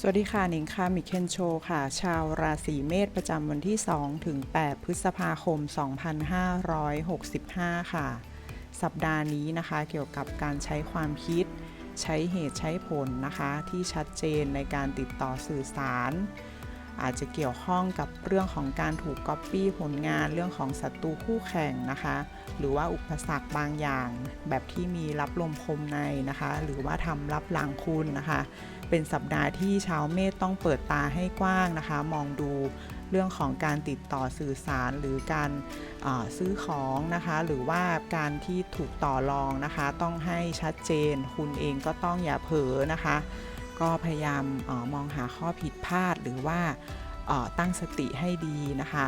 สวัสดีค่ะหนิงค่ะมิเคนโชค่ะ ชาวราศีเมษประจำวันที่ 2 ถึง 8 พฤษภาคม 2565 ค่ะ สัปดาห์นี้นะคะเกี่ยวกับการใช้ความคิด ใช้เหตุใช้ผลนะคะ ที่ชัดเจนในการติดต่อสื่อสาร อาจจะเกี่ยวข้องกับเรื่องของการถูกก๊อปปี้ผลงานเรื่องของศัตรูคู่แข่งนะคะ หรือว่าอุปสรรคบางอย่าง แบบที่มีรับลมคมในนะคะ หรือว่าทำรับหลังคุณนะคะ เป็นสัปดาห์ที่ชาวเมษต้องเปิดตาให้กว้างนะคะ มองดูเรื่องของการติดต่อสื่อสารหรือการาซื้อของนะคะ หรือว่าการที่ถูกต่อรองนะคะ ต้องให้ชัดเจน คุณเองก็ต้องอย่าเผลอนะคะ ก็พยายามออมองหาข้อผิดพลาดหรือว่าออตั้งสติให้ดีนะคะ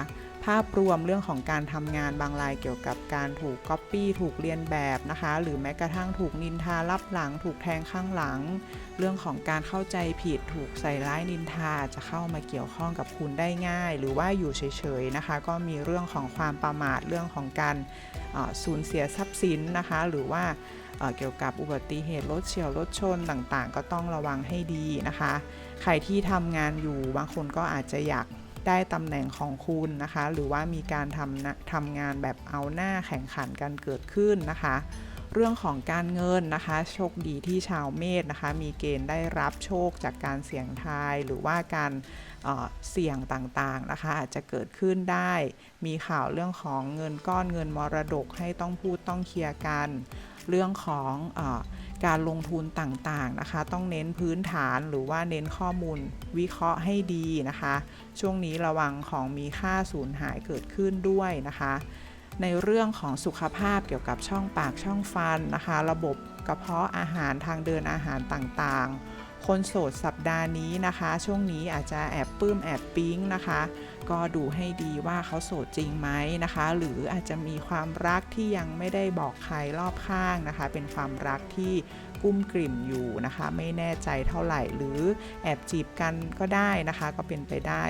าพรวมเรื่องของการทำงานบางรายเกี่ยวกับการถูกก๊อปปี้ถูกเรียนแบบนะคะ หรือแม้กระทั่งถูกนินทารับหลัง ถูกแทงข้างหลัง เรื่องของการเข้าใจผิดถูกใส่ร้ายนินทาจะเข้ามาเกี่ยวข้องกับคุณได้ง่าย หรือว่าอยู่เฉยๆนะคะ ก็มีเรื่องของความประมาทเรื่องของการสูญเสียทรัพย์สินนะคะ หรือว่าเกี่ยวกับอุบัติเหตุรถเฉียวรถชนต่างๆ ก็ต้องระวังให้ดีนะคะ ใครที่ทำงานอยู่บางคนก็อาจจะอยาก ได้ตำแหน่งของคุณนะคะ หรือว่ามีการทำนะทำงานแบบเอาหน้าแข่งขันกันเกิดขึ้นนะคะ เรื่องของการเงินนะคะ โชคดีที่ชาวเมษนะคะ มีเกณฑ์ได้รับโชคจากการเสี่ยงทายหรือว่าการเอ่อเสี่ยงต่างๆนะคะ อาจจะเกิดขึ้นได้ มีข่าวเรื่องของเงินก้อนเงินมรดกให้ต้องพูดต้องเคลียร์กัน เรื่องของอ การลงทุนต่างๆนะคะ ต้องเน้นพื้นฐานหรือว่าเน้นข้อมูลวิเคราะห์ให้ดีนะคะ ช่วงนี้ระวังของมีค่าสูญหายเกิดขึ้นด้วยนะคะ ในเรื่องของสุขภาพเกี่ยวกับช่องปากช่องฟันนะคะ ระบบกระเพาะอาหารทางเดินอาหารต่างๆ คนโสดสัปดาห์นี้นะคะ ช่วงนี้อาจจะแอบปลื้มแอบปิ๊งนะคะ ก็ดูให้ดีว่าเขาโสดจริงไหมนะคะ หรืออาจจะมีความรักที่ยังไม่ได้บอกใครรอบข้างนะคะ เป็นความรักที่ กุ้มกลิ่มอยู่นะคะ ไม่แน่ใจเท่าไหร่หรือแอบจีบกันก็ได้นะคะ ก็เป็นไปได้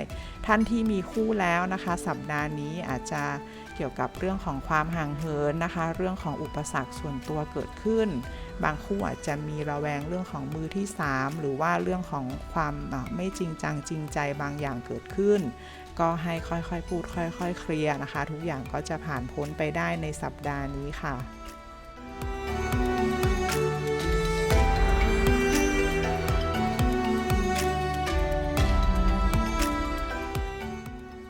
ท่านที่มีคู่แล้วนะคะ สัปดาห์นี้อาจจะเกี่ยวกับเรื่องของความห่างเหินนะคะ เรื่องของอุปสรรคส่วนตัวเกิดขึ้น บางคู่อาจจะมีระแวงเรื่องของมือที่ 3 หรือว่าเรื่องของความไม่จริงจังจริงใจบางอย่างเกิดขึ้น ก็ให้ค่อยๆพูดค่อยๆเคลียร์นะคะ ทุกอย่างก็จะผ่านพ้นไปได้ในสัปดาห์นี้ค่ะ